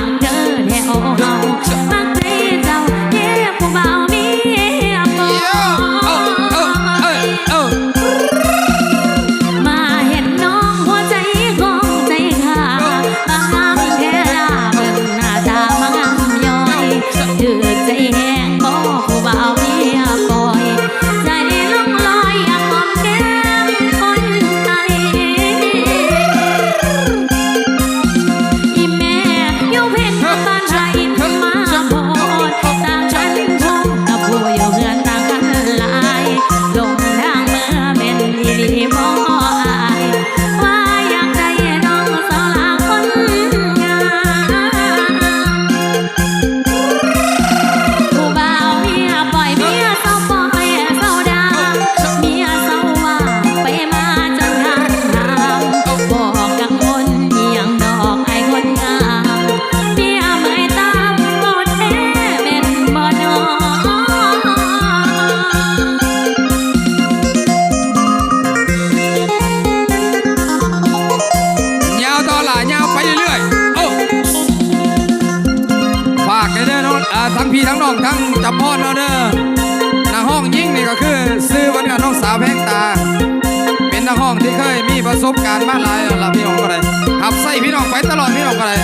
I. ี่ทั้งน้องทั้งจับพ่อเราเด้อหน้าห้องยิ่งนี่ก็คือ ซื้อวันกับน้องสาวแพงตา เป็นหน้าห้องที่เคยมีประสบการณ์มาหลายหลับพี่น้องก็เลยขับใส่พี่น้องไปตลอดพี่น้องก็เลย